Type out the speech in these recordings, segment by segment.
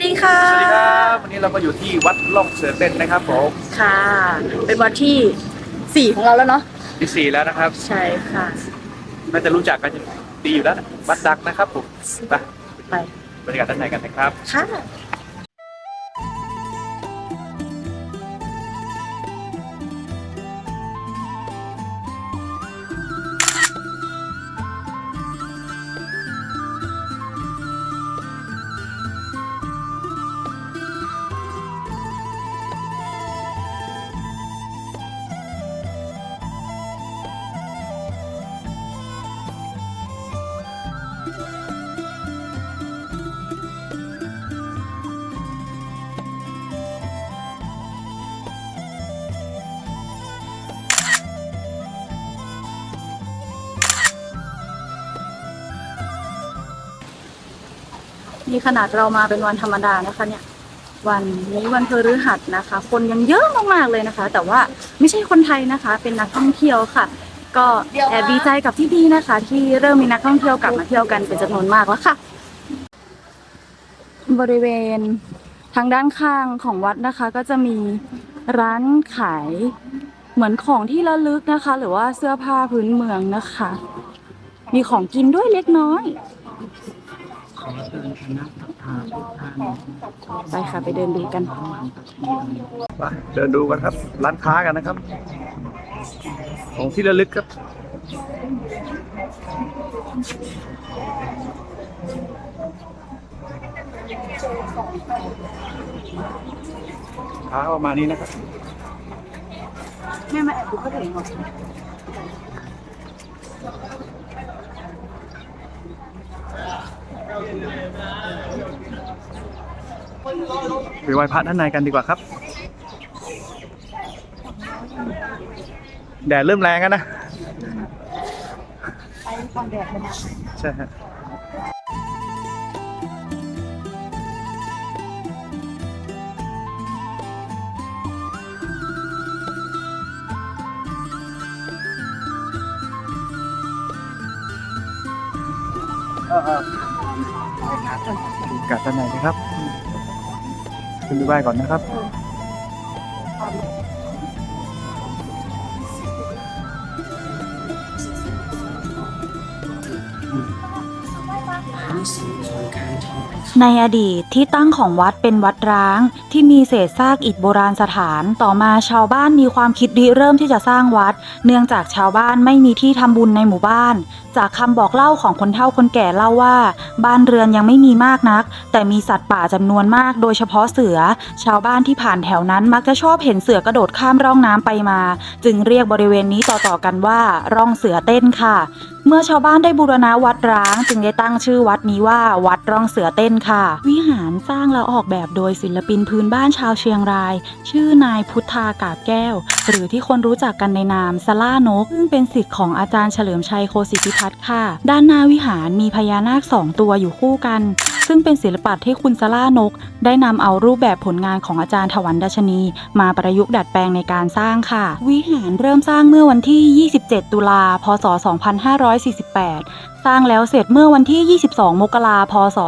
สวัสดีค่ะ สวัสดีครับวันนี้เราก็อยู่ที่วัดล่องเสือเต้นนะครับผมค่ะ เป็นวันที่สี่ของเราแล้วเนาะที่สี่แล้วนะครับ ใช่ค่ะ น่าจะรู้จักกันดีอยู่แล้วนะวัดดังนะครับผมไปไปบรรยากาศด้านในกันนะครับ ค่ะ นี่ขนาดเรามาเป็นวันธรรมดานะคะเนี่ย วันนี้วันพฤหัสนะคะ คนยังเยอะมากๆเลยนะคะ แต่ว่าไม่ใช่คนไทยนะคะ เป็นนักท่องเที่ยวค่ะ ก็แอบดีใจกับที่นี่นะคะ ที่เริ่มมีนักท่องเที่ยวกลับมาเที่ยวกันเป็นจำนวนมากแล้วค่ะ บริเวณทางด้านข้างของวัดนะคะ ก็จะมีร้านขายเหมือนของที่ระลึกนะคะ หรือว่าเสื้อผ้าพื้นเมืองนะคะ มีของกินด้วยเล็กน้อย ไปค่ะไปเดินดูกันไปเดินดูกันครับ ร้านค้ากันนะครับ ของที่ระลึกครับค้าประมาณนี้นะครับแม่มาแอบดูก็ถึงหมด ไปไหว้พระด้านในกันดีกว่าครับ แดดเริ่มแรงแล้วนะ ไปก่อนแดดเลยนะใช่ฮะเออ กัดด้านในนะครับ ขึ้นไปไหว้ก่อนนะครับในอดีตที่ตั้งของวัดเป็นวัดร้าง ที่มีเศษซากอิฐโบราณสถาน ต่อมาชาวบ้านมีความคิดริเริ่มที่จะสร้างวัด เนื่องจากชาวบ้านไม่มีที่ทำบุญในหมู่บ้าน จากคำบอกเล่าของคนเฒ่าคนแก่เล่าว่า บ้านเรือนยังไม่มีมากนัก แต่มีสัตว์ป่าจำนวนมาก โดยเฉพาะเสือ ชาวบ้านที่ผ่านแถวนั้นมักจะชอบเห็นเสือกระโดดข้ามร่องน้ำไปมา จึงเรียกบริเวณนี้ต่อๆกันว่าร่องเสือเต้นค่ะ เมื่อชาวบ้านได้บูรณะวัดร้าง จึงได้ตั้งชื่อวัดนี้ว่าวัดร่องเสือเต้นค่ะ วิหารสร้างแล้วออกแบบโดยศิลปินพื้นบ้านชาวเชียงราย ชื่อนายพุทธากาบแก้ว หรือที่คนรู้จักกันในนามสล่านก ซึ่งเป็นสิทธิ์ของอาจารย์เฉลิมชัยโคสิทธิพัฒน์ค่ะ ด้านหน้าวิหารมีพญานาคสองตัวอยู่คู่กัน ซึ่งเป็นศิลปะที่คุณสล่านก ได้นำเอารูปแบบผลงานของอาจารย์ถวันดัชนี มาประยุกต์ดัดแปลงในการสร้างค่ะ วิหารเริ่มสร้างเมื่อวันที่ 27 ตุลา พศ 2548 สร้างแล้วเสร็จเมื่อวันที่ 22 มกราพศ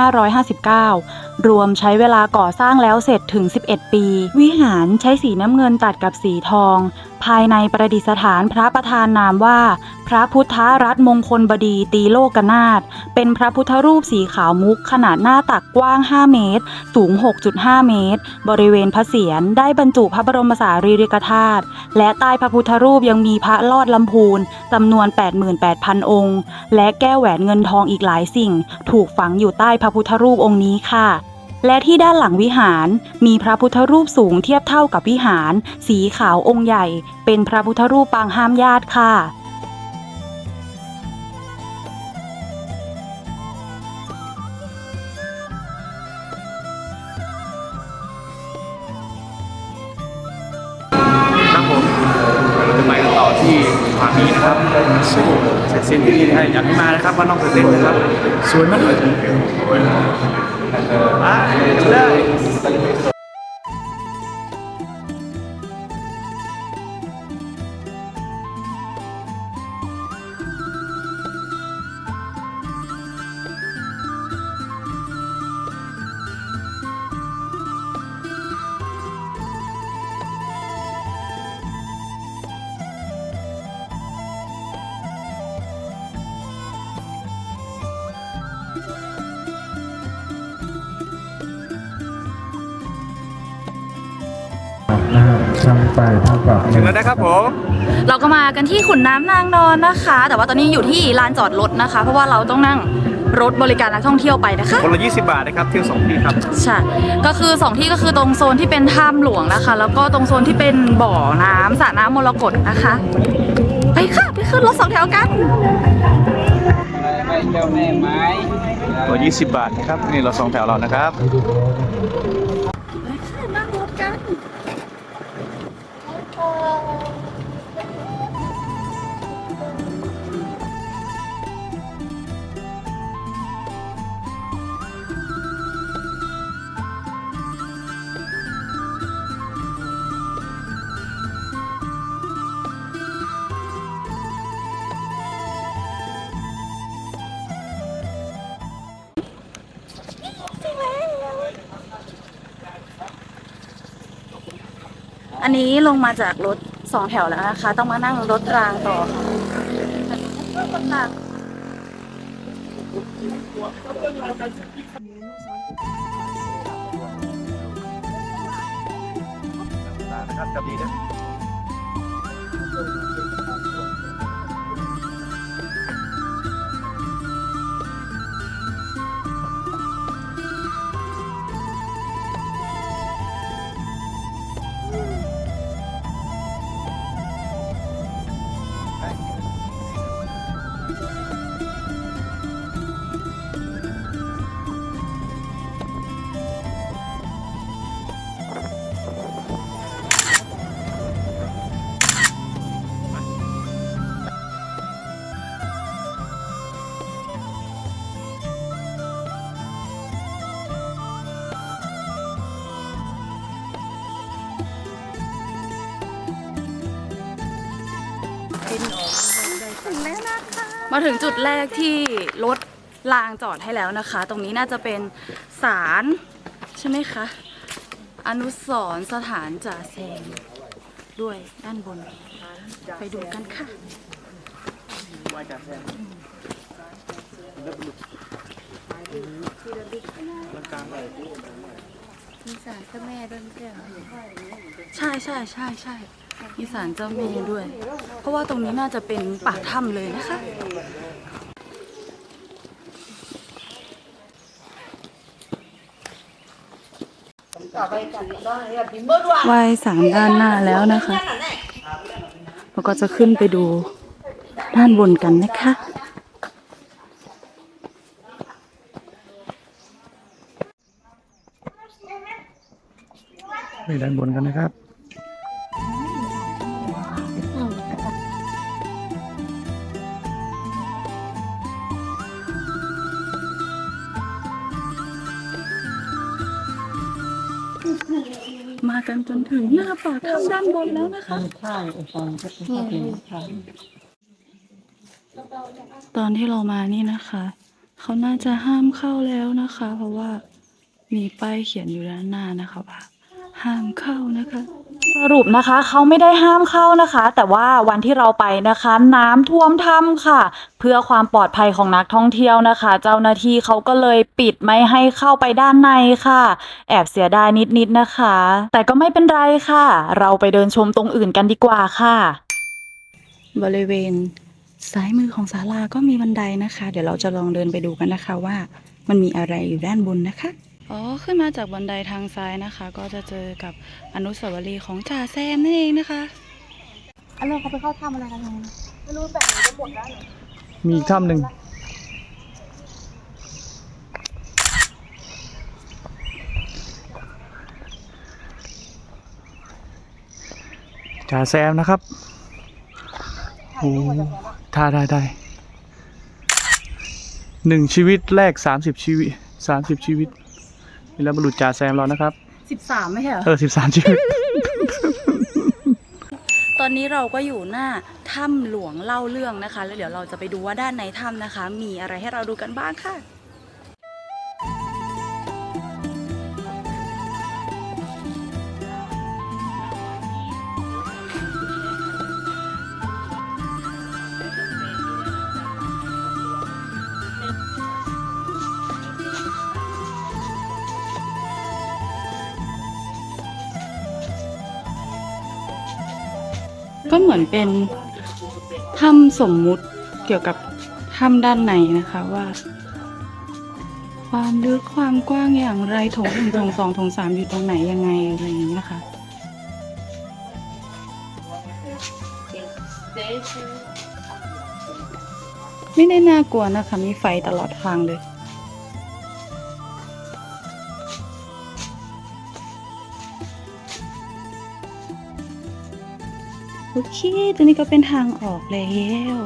2559 รวมใช้เวลาก่อสร้างแล้วเสร็จถึง 11 ปี วิหารใช้สีน้ำเงินตัดกับสีทอง ภายในประดิษฐานพระประธานนามว่า พระพุทธรัตนมงคลบดีตีโลกนาถเป็นพระพุทธรูปสีขาวมุกขนาดหน้าตักกว้าง 5 เมตร สูง 6.5 เมตร บริเวณพระเศียรได้บรรจุพระบรมสารีริกธาตุและใต้พระพุทธรูปยังมีพระลอดลำพูนจำนวน 88,000 องค์ และแก้วแหวนเงินทองอีกหลายสิ่ง ถูกฝังอยู่ใต้พระพุทธรูปองค์นี้ค่ะ และที่ด้านหลังวิหาร มีพระพุทธรูปสูงเทียบเท่ากับวิหาร สีขาวองค์ใหญ่ เป็นพระพุทธรูปปางห้ามญาติค่ะครับผมเราจะไปกันต่อที่ฝั่งนี้นะครับซึ่งเสร็จสิ้นพิธีให้อยากให้มานะครับว่าน้องเสร็จสิ้นนะครับ สวยมากเลย มาเลย ไปเท่ากับถึงแล้วนะครับผมเราก็มากันที่ขุนน้ำนางนอนนะคะ แต่ว่าตอนนี้อยู่ที่ลานจอดรถนะคะ เพราะว่าเราต้องนั่งรถบริการนักท่องเที่ยวไปนะคะคนละ20 บาทนะครับเที่ยวสองที่ครับใช่ก็คือ 2 ที่ก็คือตรงโซนที่เป็นถ้ำหลวงนะคะ แล้วก็ตรงโซนที่เป็นบ่อน้ำสระน้ำมรกตนะคะ ไปค่ะไปขึ้นรถสองแถวกันตัว20 บาทนะครับนี่เราสองแถวเรานะครับ ลงมาจากรถสองแถวแล้วนะคะ ต้องมานั่งรถรางต่อค่ะนะครับกับดีนะ มาถึงจุดแรกที่รถรางจอดให้แล้วนะคะ ตรงนี้น่าจะเป็นศาลใช่ไหมคะ อนุสรณ์สถานจ่าแซมด้วยด้านบน ไปดูกันค่ะมีสารเจ้าแม่ด้วยใช่ไหมใช่ใช่ใช่ใช่ มีสารเจ้าแม่ด้วย เพราะว่าตรงนี้น่าจะเป็นปากถ้ำเลยนะคะไหว้สามด้านหน้าแล้วนะคะ เราก็จะขึ้นไปดูด้านบนกันนะคะไปด้านบนกันนะครับ มากันจนถึงหน้าปากถ้ำด้านบนแล้วนะคะ ใช่ตอนที่เรามานี่นะคะ เขาน่าจะห้ามเข้าแล้วนะคะ เพราะว่ามีป้ายเขียนอยู่ด้านหน้านะคะว่าห้ามเข้านะคะ สรุปนะคะเขาไม่ได้ห้ามเข้านะคะ แต่ว่าวันที่เราไปนะคะ น้ำท่วมถ้ำค่ะ เพื่อความปลอดภัยของนักท่องเที่ยวนะคะ เจ้าหน้าที่เขาก็เลยปิดไม่ให้เข้าไปด้านในค่ะ แอบเสียดายนิดๆนะคะ แต่ก็ไม่เป็นไรค่ะ เราไปเดินชมตรงอื่นกันดีกว่าค่ะ บริเวณซ้ายมือของศาลาก็มีบันไดนะคะ เดี๋ยวเราจะลองเดินไปดูกันนะคะว่า มันมีอะไรอยู่ด้านบนนะคะ อ๋อ ขึ้นมาจากบันไดทางซ้ายนะคะ ก็จะเจอกับอนุสาวรีย์ของจ่าแซมนั่นเองนะคะอันนี้เขาไปเข้าถ้ำอะไรกันยังไงไม่รู้แบบนี้จะหมดแล้วเหรอมีอีกถ้ำหนึ่งจ่าแซมนะครับโอ้ท่าได้ได้หนึ่งชีวิตแรกสามสิบชีวิตสามสิบชีวิต นี่แล้วบรรลุจ่าแซมเรานะครับ13ไม่ใช่เหรอ เออสิบสามชีวิตตอนนี้เราก็อยู่หน้าถ้ำหลวงเล่าเรื่องนะคะ แล้วเดี๋ยวเราจะไปดูว่าด้านในถ้ำนะคะ มีอะไรให้เราดูกันบ้างค่ะ ก็เหมือนเป็นถ้ำสมมุติเกี่ยวกับถ้ำด้านในนะคะว่า ความลึกความกว้างอย่างไรโถงหนึ่งโถงสองโถงสามอยู่ตรงไหนยังไงอะไรอย่างนี้นะคะไม่ได้น่ากลัวนะคะ มีไฟตลอดทางเลย เค ตัวนี้ก็เป็นทางออกแล้ว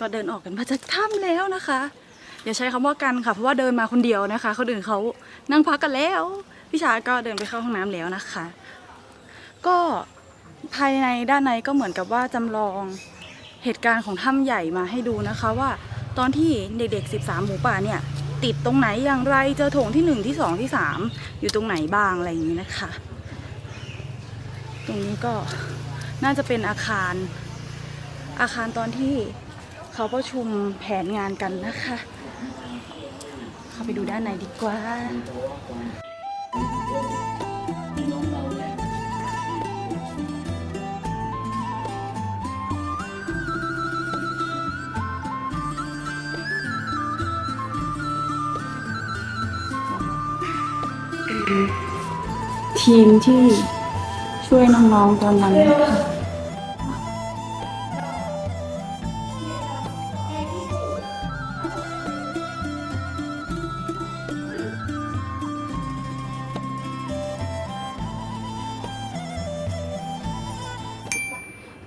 ก็เดินออกกันมาจากถ้ำแล้วนะคะ อย่าใช้คำว่ากันค่ะ เพราะว่าเดินมาคนเดียวนะคะคนอื่นเขานั่งพักกันแล้ว พี่ชาก็เดินไปเข้าห้องน้ำแล้วนะคะ ก็ภายในด้านในก็เหมือนกับว่าจำลองเหตุการณ์ของถ้ำใหญ่มาให้ดูนะคะว่าตอนที่เด็กๆ 13 หมูป่าเนี่ยติดตรงไหนอย่างไรเจอโถงที่ 1 ที่ 2 ที่ 3 อยู่ตรงไหนบ้างอะไรอย่างนี้นะคะ ตรงนี้ก็น่าจะเป็นอาคาร อาคารตอนที่เขาประชุมแผนงานกันนะคะ เข้าไปดูด้านในดีกว่าทีมที่ ช่วยน้องๆตอนนั้นนะคะ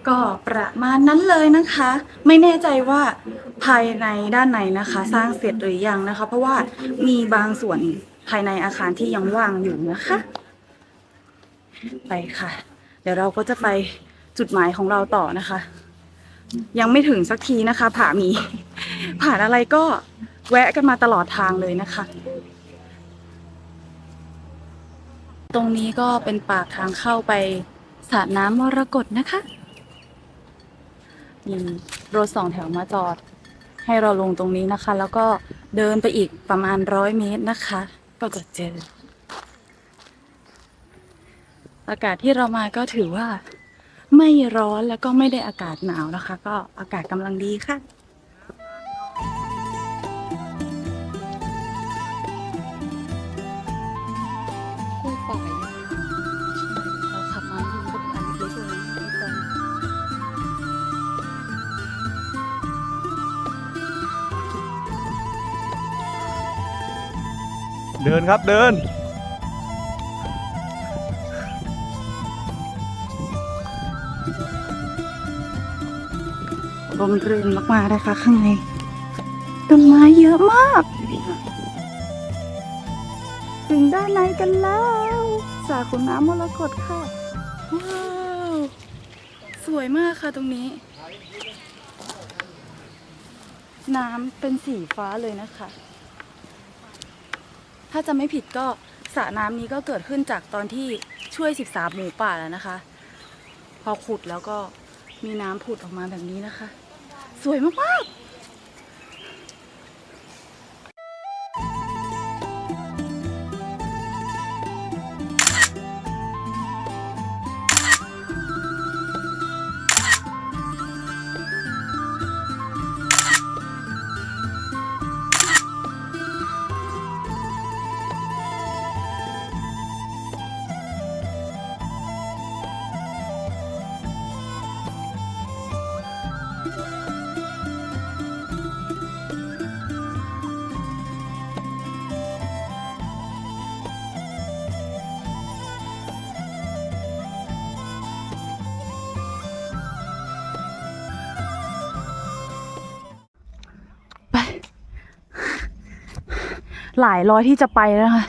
ก็ประมาณนั้นเลยนะคะ ไม่แน่ใจว่าภายในด้านในนะคะ สร้างเสร็จหรือยังนะคะ เพราะว่ามีบางส่วนภายในอาคารที่ยังว่างอยู่นะคะ ไปค่ะ เดี๋ยวเราก็จะไปจุดหมายของเราต่อนะคะ ยังไม่ถึงสักทีนะคะผ่ามี ผ่านอะไรก็แวะกันมาตลอดทางเลยนะคะ ตรงนี้ก็เป็นปากทางเข้าไปสระน้ำมรกตนะคะมีรถสองแถวมาจอด ให้เราลงตรงนี้นะคะ แล้วก็เดินไปอีกประมาณร้อยเมตรนะคะ ก็จะเจอ อากาศที่เรามาก็ถือว่าไม่ร้อนแล้วก็ไม่ได้อากาศหนาวนะคะ ก็อากาศกำลังดีค่ะคู่ฝ่ายเรายเดินครับเดิน ร่มรื่นมากๆนะคะข้างในต้นไม้เยอะมากถึงด้านในกันแล้วสระขุนน้ำมรกตค่ะว้าวสวยมากค่ะตรงนี้ น้ำเป็นสีฟ้าเลยนะคะ ถ้าจะไม่ผิดก็สระน้ำนี้ก็เกิดขึ้นจากตอนที่ช่วย 13 หมูป่าแล้วนะคะ พอขุดแล้วก็มีน้ำผุดออกมาแบบนี้นะคะ สวยมากๆ หลายร้อยที่จะไปแล้วค่ะ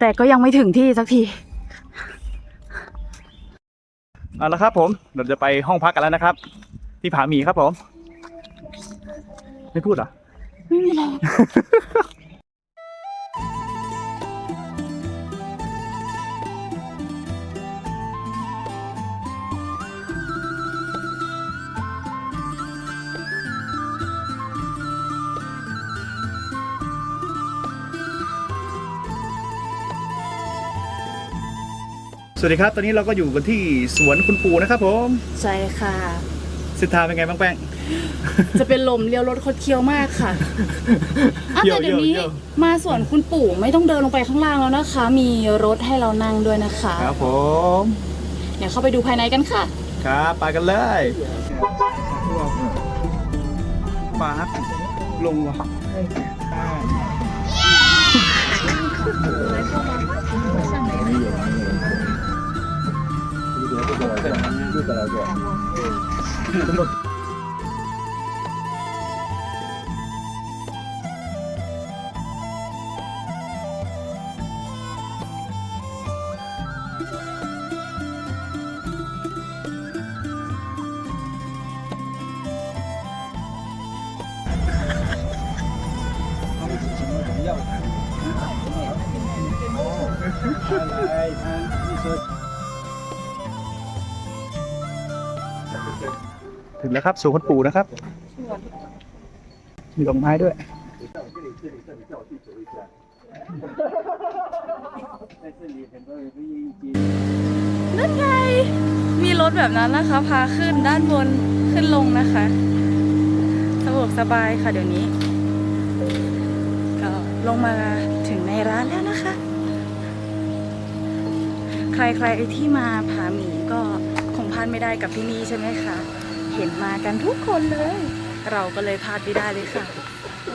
แต่ก็ยังไม่ถึงที่สักทีเอาละครับผมเราจะไปห้องพักกันแล้วนะครับ ที่ผาหมีครับผม ไม่พูดเหรอ ไม่มีหรอก สวัสดีครับ ตอนนี้เราก็อยู่กันที่สวนคุณปู่นะครับผมใช่ค่ะเส้นทางเป็นไงบ้างแป้ง จะเป็นลมเลี้ยวรถคดเคี้ยวมากค่ะอ้าวเยี่ยวแต่เดี๋ยวนี้เยี่ยว มาสวนคุณปู่ไม่ต้องเดินลงไปข้างล่างแล้วนะคะ มีรถให้เรานั่งด้วยนะคะครับผมเดี๋ยวเข้าไปดูภายในกันค่ะ ครับไปกันเลยมาครับลงว่ะ 做了，对，又再来做，嗯，真的。来来，你说。 ถึงแล้วครับสวนคุณปู่นะครับ มีดอกไม้ด้วยนั่นไง มีรถแบบนั้นนะคะ พาขึ้นด้านบนขึ้นลงนะคะสะดวกสบายค่ะเดี๋ยวนี้ ก็ลงมาถึงในร้านแล้วนะคะ ใครๆที่มาผาหมีก็คงพลาดไม่ได้กับที่นี่ใช่ไหมคะ เห็นมากันทุกคนเลย เราก็เลยพลาดไม่ได้เลยค่ะ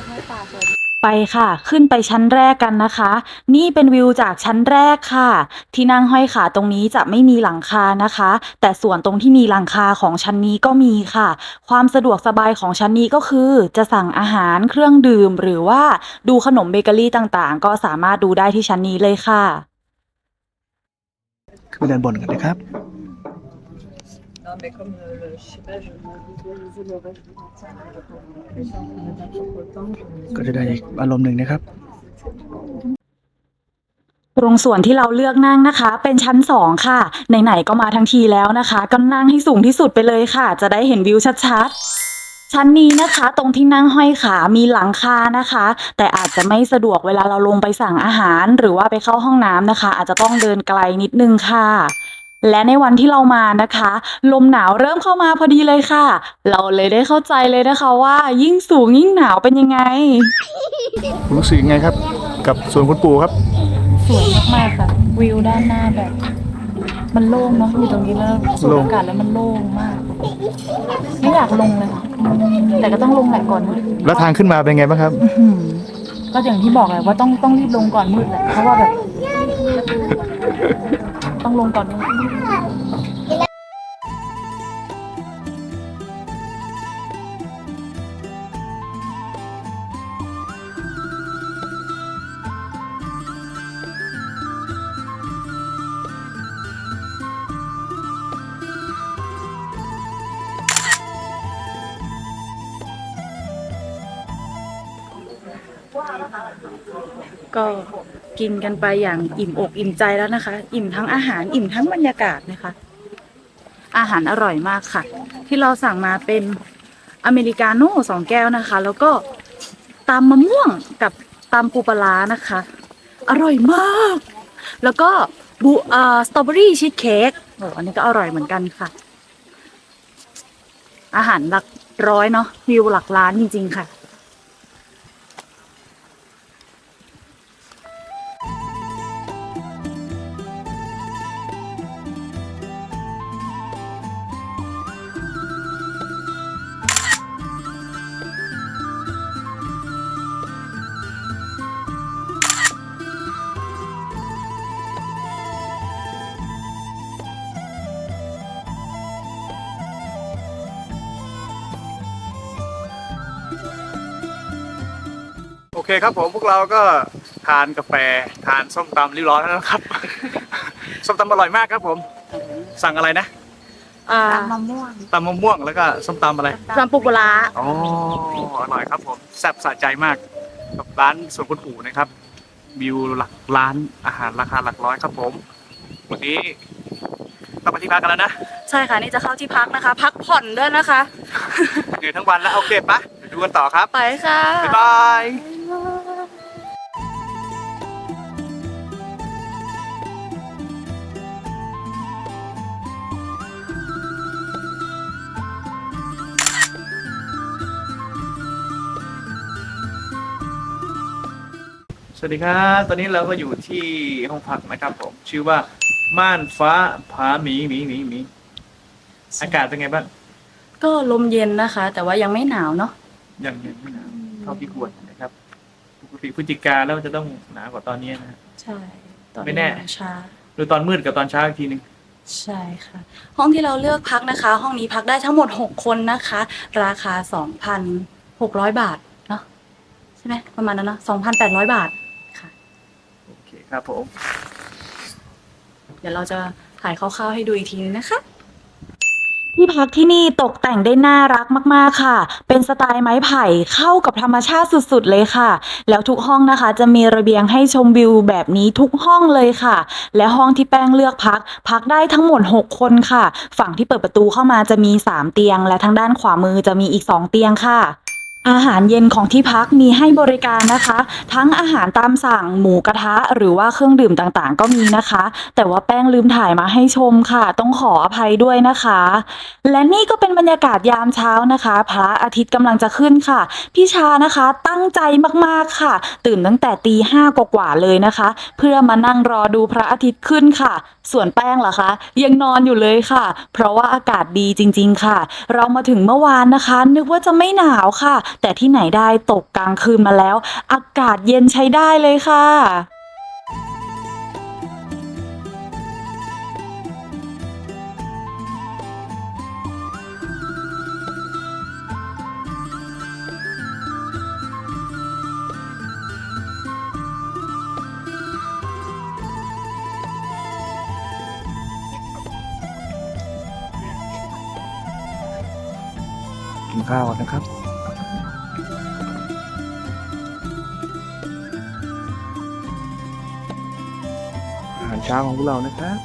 ไม่ป่าฝนไปค่ะ ขึ้นไปชั้นแรกกันนะคะ นี่เป็นวิวจากชั้นแรกค่ะ ที่นั่งห้อยขาตรงนี้จะไม่มีหลังคานะคะ แต่ส่วนตรงที่มีหลังคาของชั้นนี้ก็มีค่ะ ความสะดวกสบายของชั้นนี้ก็คือ จะสั่งอาหารเครื่องดื่ม หรือว่าดูขนมเบเกอรี่ต่างๆ ก็สามารถดูได้ที่ชั้นนี้เลยค่ะ ขึ้นไปด้านบนกันนะครับ ก็จะได้อีกอารมณ์หนึ่งนะครับ ตรงส่วนที่เราเลือกนั่งนะคะ เป็นชั้นสองค่ะ ไหนๆก็มาทั้งทีแล้วนะคะก็นั่งให้สูงที่สุดไปเลยค่ะ จะได้เห็นวิวชัดๆ ชั้นนี้นะคะ ตรงที่นั่งห้อยขามีหลังคานะคะ แต่อาจจะไม่สะดวกเวลาเราลงไปสั่งอาหาร หรือว่าไปเข้าห้องน้ำนะคะ อาจจะต้องเดินไกลนิดนึงค่ะ และในวันที่เรามานะคะ ลมหนาวเริ่มเข้ามาพอดีเลยค่ะ เราเลยได้เข้าใจเลยนะคะว่า ยิ่งสูงยิ่งหนาวเป็นยังไง รู้สึกยังไงครับ กับสวนคุณปู่ครับ สวยมากๆค่ะ วิวด้านหน้าแบบ มันโล่งเนาะอยู่ตรงนี้แล้วสูดโล่ง อากาศแล้วมันโล่งมาก ไม่อยากลงเลยค่ะแต่ก็ต้องลงแหละก่อนมืดแล้วทางขึ้นมาเป็นไงบ้างครับ อื้อหือก็อย่างที่บอกแหละว่าต้องต้องรีบลงก่อนมืดแหละเพราะว่าแบบ ต้องลงก่อน กินกันไปอย่างอิ่มอกอิ่มใจแล้วนะคะ อิ่มทั้งอาหารอิ่มทั้งบรรยากาศนะคะ อาหารอร่อยมากค่ะ ที่เราสั่งมาเป็นอเมริกาโน่สองแก้วนะคะ แล้วก็ตำมะม่วงกับตำปูปลานะคะ อร่อยมาก แล้วก็บูเอ่อสตรอเบอรี่ชีสเค้กโอ้อันนี้ก็อร่อยเหมือนกันค่ะ อาหารหลักร้อยเนาะวิวหลักล้านจริง ๆ ค่ะ คครับผมพวกเราก็ทานกาแฟทานส้มตำเรียบร้อยแล้วนะครับ ส้มตำอร่อยมากครับผม สั่งอะไรนะอ่ามะม่วงตำมะม่วงแล้วก็ส้มตำอะไรตำปูปลาร้าอ๋ออร่อยครับผมแซ่บสะใจมาก กับร้านสวนคุณปู่นะครับวิวหลักล้านอาหารราคาหลักร้อยครับผม วันนี้ต้องไปที่พักกันแล้วนะ ใช่ค่ะ นี่จะเข้าที่พักนะคะ พักผ่อนด้วยนะคะเหนื่อยทั้งวันแล้วโอเคปะเดี๋ยวดูกันต่อครับ ไปค่ะ บ๊ายบาย สวัสดีครับตอนนี้เราก็อยู่ที่ห้องพักนะครับผม ชื่อว่าม่านฟ้าผาหมีหมีหมีหมีอากาศเป็นไงบ้างก็ลมเย็นนะคะ แต่ว่ายังไม่หนาวเนาะยังยังไม่หนาวเท่าที่ควรนะครับปกติพฤศจิกาแล้วจะต้องหนาวกว่าตอนนี้นะฮะ ใช่ตอนไม่แน่นี้ช้าหรือตอนมืดกับตอนเช้าอีกทีหนึ่งใช่ค่ะ ห้องที่เราเลือกพักนะคะ ห้องนี้พักได้ทั้งหมด 6 คนนะคะ ราคา 2,600 บาทเนาะใช่ไหมประมาณนั้นเนาะ2,800 บาท ค่ะโอเคครับผม เดี๋ยวเราจะถ่ายคร่าวๆให้ดูอีกทีนึงนะคะที่พักที่นี่ตกแต่งได้น่ารักมากๆค่ะ เป็นสไตล์ไม้ไผ่เข้ากับธรรมชาติสุดๆเลยค่ะ แล้วทุกห้องนะคะ จะมีระเบียงให้ชมวิวแบบนี้ทุกห้องเลยค่ะ และห้องที่แป้งเลือกพัก พักได้ทั้งหมด 6 คนค่ะ ฝั่งที่เปิดประตูเข้ามาจะมี 3 เตียง และทางด้านขวามือจะมีอีก 2 เตียงค่ะ อาหารเย็นของที่พักมีให้บริการนะคะ ทั้งอาหารตามสั่งหมูกระทะ หรือว่าเครื่องดื่มต่างๆ ก็มีนะคะ แต่ว่าแป้งลืมถ่ายมาให้ชมค่ะ ต้องขออภัยด้วยนะคะ และนี่ก็เป็นบรรยากาศยามเช้านะคะ พระอาทิตย์กำลังจะขึ้นค่ะ พี่ชานะคะตั้งใจมากๆค่ะ ตื่นตั้งแต่ตีห้ากว่าๆเลยนะคะ เพื่อมานั่งรอดูพระอาทิตย์ขึ้นค่ะ ส่วนแป้งล่ะคะ ยังนอนอยู่เลยค่ะ เพราะว่าอากาศดีจริง ๆ ค่ะ เรามาถึงเมื่อวานนะคะ นึกว่าจะไม่หนาวค่ะแต่ที่ไหนได้ตกกลางคืนมาแล้ว อากาศเย็นใช้ได้เลยค่ะกินข้าวนะครับาหารเช้าของพวกเรานะครับ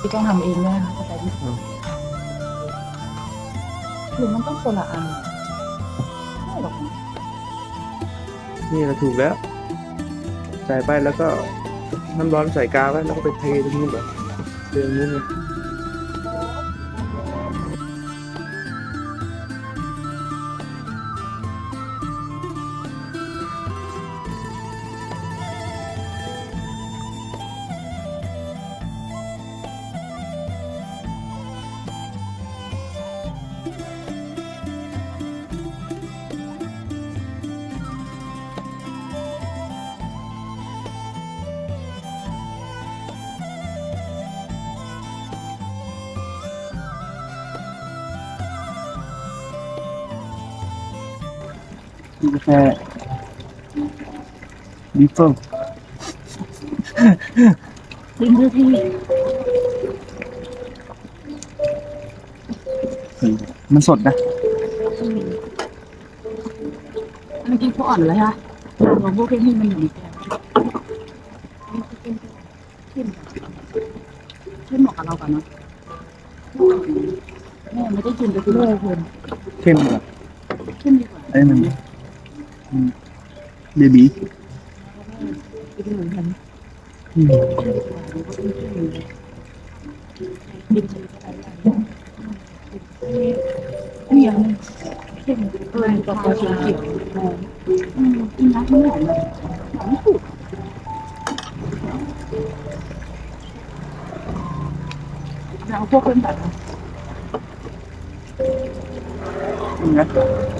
ที่ต้องทำเองด้วยนะคะเข้าใจไหมอืมหรือมันต้องคนละอันไม่หรอกนะนี่เราถูกแล้ว ใส่ไปแล้วก็น้ำร้อนใส่กาไว้แล้วก็ไปเทตรงนู้นแบบเทตรงนู้นเลย กาแฟดิฟเฟิลริมด้วยพี่มันสดนะเมื่อกี้เขาอ่อนเลยฮะเราพวกพี่มันอยู่ในแก้วเข้มเข้มเหมาะกับเราก่อนเนาะแม่ไม่ได้กินไปกินเลยคุณเข้มแบบ เข้มดีกว่า ไอ้มัน เบบีกินเหมือนกันเนี่ยังเข้มเออกับกระเทียมเกี่ยวอืมกินนะไม่หอมเลยหอมไม่ถูกเราพวกเป็นแบบนี่นะ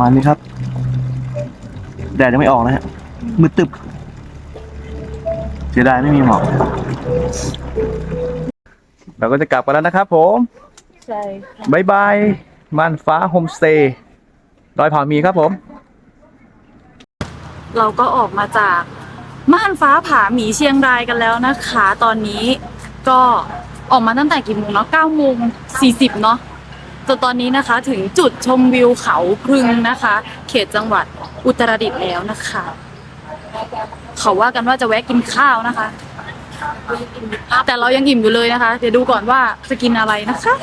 มาณนี้ครับ แดดยังไม่ออกนะฮะ มืดตึบ เสียดายไม่มีหมอก เราก็จะกลับกันแล้วนะครับผมใช่ค่ะบายบายม่านฟ้าโฮมสเตย์ดอยผามีครับผม เราก็ออกมาจากม่านฟ้าผาหมีเชียงรายกันแล้วนะคะ ตอนนี้ก็ออกมาตั้งแต่กี่โมงเนาะ9โมง40 เนาะ จนตอนนี้นะคะถึงจุดชมวิวเขาพรึงนะคะ เขตจังหวัดอุตรดิตถ์แล้วนะคะ เขาว่ากันว่าจะแวะกินข้าวนะคะ แต่เรายังอิ่มอยู่เลยนะคะ เดี๋ยวดูก่อนว่าจะกินอะไรนะคะ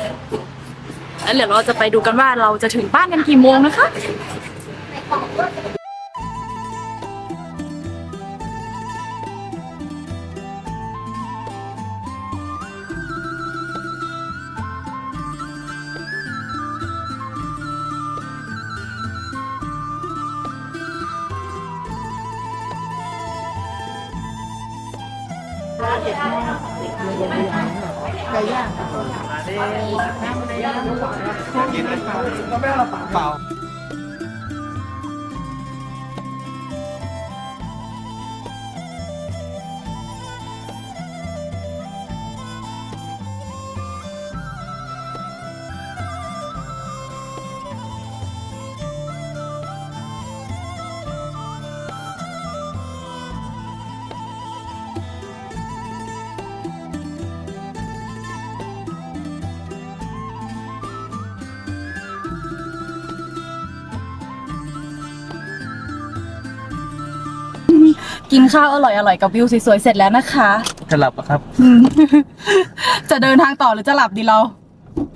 แล้วเดี๋ยวเราจะไปดูกันว่าเราจะถึงบ้านกันกี่โมงนะคะ 包 ข้าวอร่อยๆกับวิวสวยๆเสร็จแล้วนะคะ จะหลับอะครับ จะเดินทางต่อหรือจะหลับดีเรา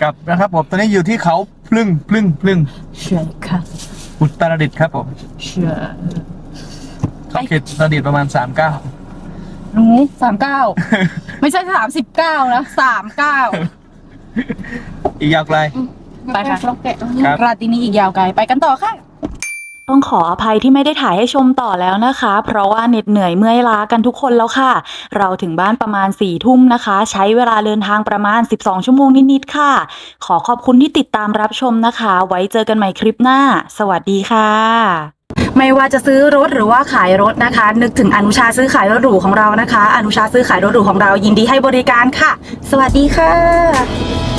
กลับนะครับผมตอนนี้อยู่ที่เขาพลึงพลึงพลึงใช่ค่ะอุตรดิตถ์ครับผมเชื่อเขาเขตอุตรดิตถ์ประมาณสามเก้ารู้สามเก้าไม่ใช่สามสิบเก้านะสามเก้าอีกยาวไกลไปค่ะครับ ราตรีนี้อีกยาวไกลไปกันต่อค่ะ ต้องขออภัยที่ไม่ได้ถ่ายให้ชมต่อแล้วนะคะ เพราะว่าเหน็ดเหนื่อยเมื่อยล้ากันทุกคนแล้วค่ะ เราถึงบ้านประมาณ4ี่ทุ่มนะคะ ใช้เวลาเดินทางประมาณ 12 ชั่วโมงนิดๆค่ะ ขอขอบคุณที่ติดตามรับชมนะคะ ไว้เจอกันใหม่คลิปหน้า สวัสดีค่ะไม่ว่าจะซื้อรถหรือว่าขายรถนะคะ นึกถึงอนุชาซื้อขายรถหรูของเรานะคะ อนุชาซื้อขายรถหรูของเรายินดีให้บริการค่ะ สวัสดีค่ะ